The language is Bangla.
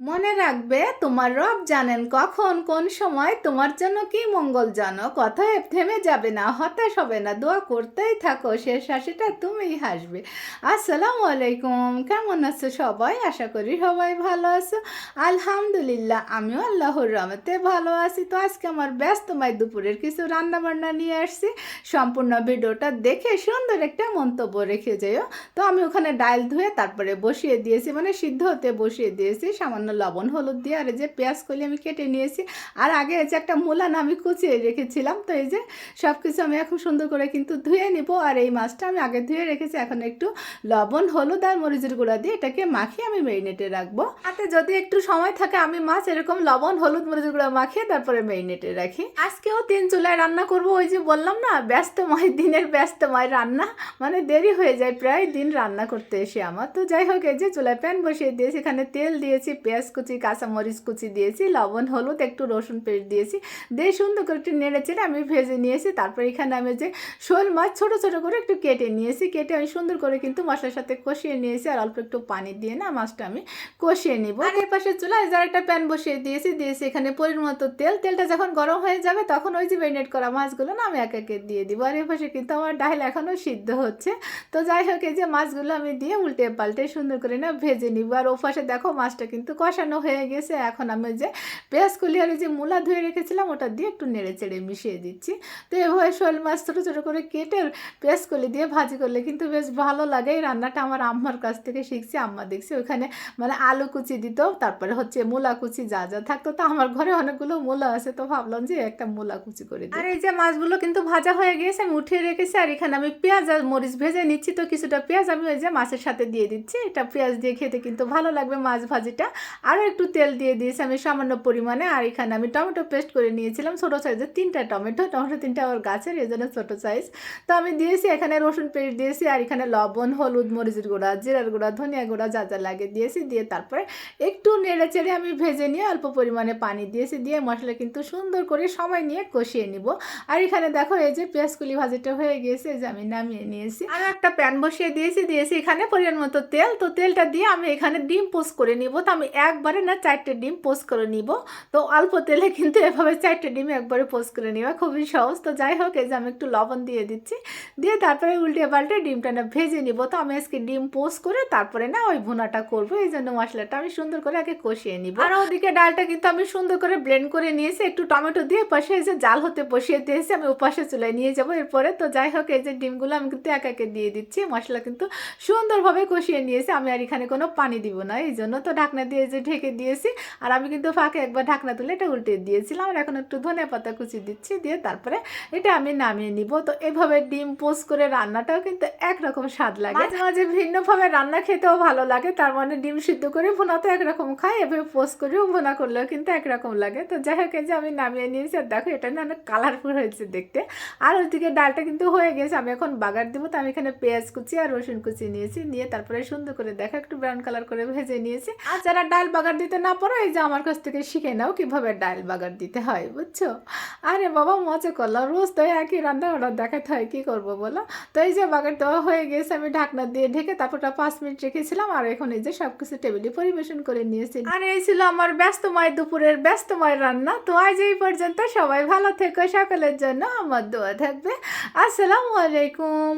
মনে রাখবে, তোমার রব জানেন কখন, কোন সময় তোমার জন্য কি মঙ্গলজনক কথায় থেমে যাবে না, হতাশ হবে না, দোয়া করতেই থাকো, শেষ হাসিটা তুমিই হাসবে। আসসালামু আলাইকুম, কেমন আছো সবাই? আশা করি সবাই ভালো আছো। আলহামদুলিল্লাহ, আমিও আল্লাহর রহমতে ভালো আছি। তো আজকে আমার ব্যস্তময় দুপুরের কিছু রান্না বান্না নিয়ে আসছি। সম্পূর্ণ ভিডিওটা দেখে সুন্দর একটা মন্তব্য রেখে যেও তো আমি ওখানে ডাল ধুয়ে তারপরে বসিয়ে দিয়েছি মানে সিদ্ধ হতে বসিয়ে দিয়েছি, সামান্য লবণ, হলুদ দিয়ে, আর এই যে পেঁয়াজ কলি আমি কেটে নিয়েছি। আর আগে এই যে একটা মূলা আমি কুচিয়ে রেখেছিলাম, তো এই যে সব কিছু আমি এখন সুন্দর করে কিন্তু ধুয়ে নিব। আর এই মাছটা আমি আগে ধুয়ে রেখেছি, এখন একটু লবণ, হলুদ আর মরিচের গুঁড়া দিয়ে এটাকে মাখিয়ে আমি মেরিনেটে রাখব। হাতে যদি একটু সময় থাকে, আমি মাছ এরকম লবণ, হলুদ, মরিচের গুঁড়া মাখিয়ে তারপরে মেরিনেটে রাখি। আজকেও তিন চুলায় রান্না করব, ওই যে বললাম না, ব্যস্তময়, দিনের ব্যস্তময় রান্না। মানে দেরি হয়ে যায়, প্রায় দিন রান্না করতে এসে আমার। তো যাই হোক, এই যে চুলায় প্যান বসিয়ে দিয়েছি, এখানে তেল দিয়েছি, পেঁয়াজ কুচি কাঁচামরিচ কুচি দিয়েছি লবণ হলুদ একটু রসুন পেস্ট দিয়েছি। দিয়ে সুন্দর করে একটু নেড়ে চেড়ে আমি ভেজে নিয়েছি। তারপর এখানে আমি যে শোল মাছ ছোট ছোট করে একটু কেটে নিয়েছি। কেটে আমি সুন্দর করে কিন্তু মশলার সাথে কষিয়ে নিয়েছি। আর অল্প একটু পানি দিয়ে না মাছটা আমি কষিয়ে নিব। আর এর পাশে চুলায় যার একটা প্যান বসিয়ে দিয়েছি দিয়েছি এখানে পরিমাণ মতো তেল। তেলটা যখন গরম হয়ে যাবে তখন ওই যে মেরিনেট করা মাছগুলো না আমি এক একে দিয়ে দিব। আর এর পাশে কিন্তু আমার ডাল এখনও সিদ্ধ হচ্ছে। তো যাই হোক এই যে মাছগুলো আমি দিয়ে উল্টে পাল্টে সুন্দর করে না ভেজে নিব। আর ও পাশে দেখো মাছটা কিন্তু কষানো হয়ে গেছে। এখন আমি যে পেঁয়াজ আর যে মূলা ধুয়ে রেখেছিলাম, ওটা দিয়ে একটু নেড়ে চেড়ে মিশিয়ে দিচ্ছি। তো এভাবে শোল মাছ ছোটো ছোটো করে কেটে পেঁয়াজ কলি দিয়ে ভাজি করলে কিন্তু বেশ ভালো লাগে। এই রান্নাটা আমার আম্মার কাছ থেকে শিখছি, আম্মা দেখছি ওখানে মানে আলু কুচি দিত, তারপরে হচ্ছে মূলা কুচি যা যা থাকতো। তো আমার ঘরে অনেকগুলো মূলা আছে, তো ভাবলাম যে একটা মূলা কুচি করে আর এই যে মাছগুলো কিন্তু ভাজা হয়ে গিয়েছে আমি উঠিয়ে রেখেছি, আর এখানে আমি পেঁয়াজ আর মরিচ ভেজে নিচ্ছি। তো কিছুটা পেঁয়াজ আমি ওই যে মাছের সাথে দিয়ে দিচ্ছি। এটা পেঁয়াজ দিয়ে খেতে কিন্তু ভালো লাগবে মাছ ভাজিটা। আরও একটু তেল দিয়ে দিয়েছি আমি সামান্য পরিমাণে। আর এখানে আমি টমেটো পেস্ট করে নিয়েছিলাম, ছোটো সাইজের তিনটা টমেটো টমেটো তিনটা আমার গাছের, এই জন্য ছোটো সাইজ তো আমি দিয়েছি এখানে রসুন পেস্ট দিয়েছি, আর এখানে লবণ, হলুদ, মরিচের গুঁড়া, জিরার গুঁড়া, ধনিয়া গুঁড়া যা যা লাগে দিয়েছি। দিয়ে তারপরে একটু নেড়ে চেড়ে আমি ভেজে নিয়ে অল্প পরিমাণে পানি দিয়েছি। দিয়ে মশলা কিন্তু সুন্দর করে সময় নিয়ে কষিয়ে নিব। আর এখানে দেখো এই যে পেঁয়াজকুলি ভাজিটা হয়ে গিয়েছে, এই যে আমি নামিয়ে নিয়েছি। আর একটা প্যান বসিয়ে দিয়েছি দিয়েছি এখানে পরিমাণ মতো তেল। তো তেলটা দিয়ে আমি এখানে ডিম পোস্ট করে নিব। তো আমি একবারে না চারটে ডিম পোস্ট করে নিব। তো অল্প তেলে কিন্তু এভাবে চারটে ডিম একবারে পোস্ট করে নেওয়া খুবই সহজ। তো যাই হোক, এই যে আমি একটু লবণ দিয়ে দিচ্ছি। দিয়ে তারপরে উল্টে পাল্টে ডিমটা না ভেজে নিব। তো আমি আজকে ডিম পোস্ট করে তারপরে না ওই ভুনাটা করব। এই জন্য মশলাটা আমি সুন্দর করে আগে কষিয়ে নিব। আর ওদিকে ডালটা কিন্তু আমি সুন্দর করে ব্লেন্ড করে নিয়েছি। একটু টমেটো দিয়ে পাশে এই যে জাল হতে বসিয়ে দিয়েছি, আমি ওপাশে চুলায় নিয়ে যাব। এরপরে তো যাই হোক, এই যে ডিমগুলো আমি কিন্তু এক একে দিয়ে দিচ্ছি। মশলা কিন্তু সুন্দরভাবে কষিয়ে নিয়েছি। আমি আর এখানে কোনো পানি দিব না। এই জন্য তো ঢাকনা দিয়ে যে ঢেকে দিয়েছি। আর আমি কিন্তু ফাঁকে একবার ঢাকনা তুলে এটা উল্টে দিয়েছিলাম। আর এখন একটু ধনে পাতা কুচি দিচ্ছি, দিয়ে তারপরে এটা আমি নামিয়ে নিব। তো এভাবে ডিম পোস্ট করে রান্নাটাও কিন্তু একরকম স্বাদ লাগে। মাঝে মাঝে ভিন্নভাবে রান্না খেতেও ভালো লাগে। তার মানে ডিম সিদ্ধ করে ভুনা তো একরকম খাই এভাবে পোস্ট করেও ভুনা করলেও কিন্তু একরকম লাগে। তো যাই হোক যে আমি নামিয়ে নিয়েছি। আর দেখো, এটা না অনেক কালারফুল হয়েছে দেখতে। আর ওইদিকে ডালটা কিন্তু হয়ে গেছে। আমি এখন বাগার দিব। তো আমি এখানে পেঁয়াজ কুচি আর রসুন কুচি নিয়েছি। নিয়ে তারপরে সুন্দর করে দেখো, একটু ব্রাউন কালার করে ভেজে নিয়েছি। আর যারা ডাল বাগার দিতে না পারো, এই যে আমার কাছ থেকে শিখে নাও কীভাবে ডাল বাগার দিতে হয়, বুঝছ? আরে বাবা, মজা করল রোজ তো একই রান্না অর্ডার দেখাতে হয়, কি করব বলো? তো এই যে বাগার দেওয়া হয়ে গেছে, আমি ঢাকনা দিয়ে ঢেকে তারপর ওটা পাঁচ মিনিট রেখেছিলাম, আর এখন এই যে সব কিছু টেবিলে পরিবেশন করে নিয়েছি। আর এই ছিল আমার ব্যস্তময় দুপুরের ব্যস্তময় রান্না। তো আজ এই পর্যন্ত সবাই ভালো থেকো, সকালের জন্য আমার দোয়া থাকবে। আসসালামু আলাইকুম।